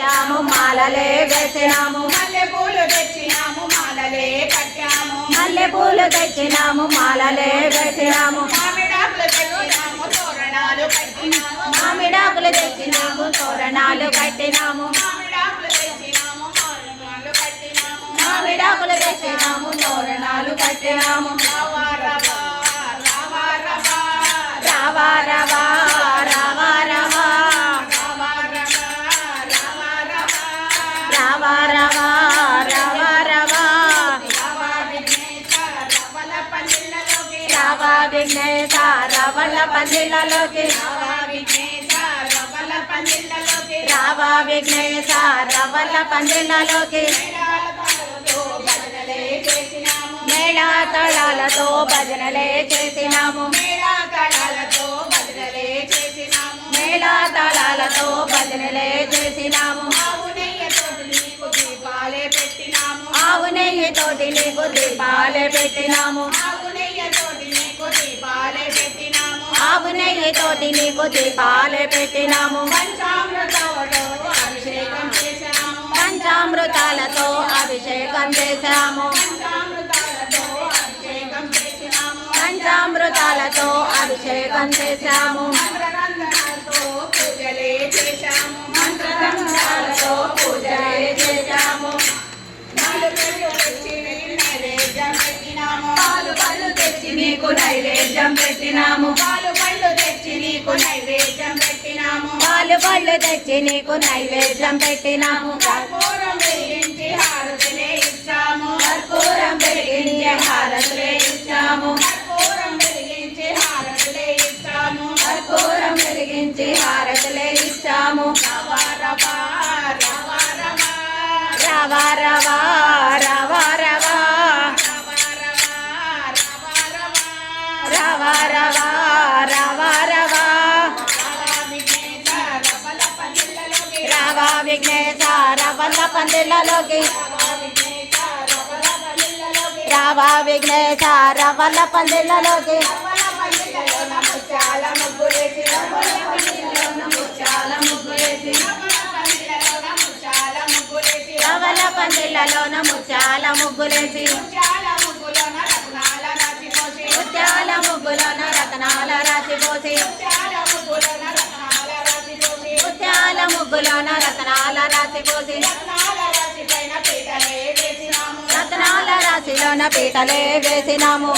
చాము మాలలే వేసినాము. మల్లె పూలు తెచ్చినాము మాలలే కట్టాము. మల్లె పూలు తెచ్చినాము మాలలే వేసినాము. మామిడాకులు తెచ్చినాము తోరణాలు కట్టినాము. మామిడాకులు తెచ్చినాము తోరణాలు కట్టినాము. విఘ్నేశ రవళ పందిళ్ళలోకి రవా విఘ్నేశ రవల పందిళ్ళలోకి రావా విఘ్నేశ భజనలే చేసినాము. మేళా తాళాలతో భజనలే చేసినాము. మేళా తాళాలతో భజనలే చేసినాము. నీకు దీపాలే పెట్టినాము. ఆవు నెయ్యి తోటి నీకు దీపాలే పెట్టినాము. ఆవు బాబు నెయ్యి తోటి నీకు దీపాలే పెట్టినాము. పంచామృతాలతో అభిషేకం చేశాము. పంచామృతాలతో అభిషేకం చేశాము. మంత్రదండాలతో పాలు తెచ్చి నీకు నైవేద్యం పెట్టినాము. పాలు నైవేద్యం పెట్టినాము. పాలు పళ్ళు తెచ్చి నీకు నైవేద్యం పెట్టినాము. కర్పూరం వెలిగించి హారతులే ఇచ్చాము. కర్పూరం వెలిగించే హారతులే ఇచ్చాము. కర్పూరం వెలిగించి హారతులే ఇచ్చాము. కర్పూరం వెలిగించి హారతులే ఇచ్చాము. రవా రవా రవా రవా రవా. రవా రవా. విఘ్నేశార వల్లపల్లిలలోకి రావా విఘ్నేశార వల్లపల్లిలలోకి చాలా ముగ్గురేసి చాలా ముగ్గురేసి రవల పందిళ్ళలోన ముత్యాల ముగ్గులేసి ముత్యాల ముగ్గులోన రతనాల రాసి పోసి. ముత్యాల ముగ్గులోన పోసి రత్నాల రాశిలోన పీటలే వేసినాము.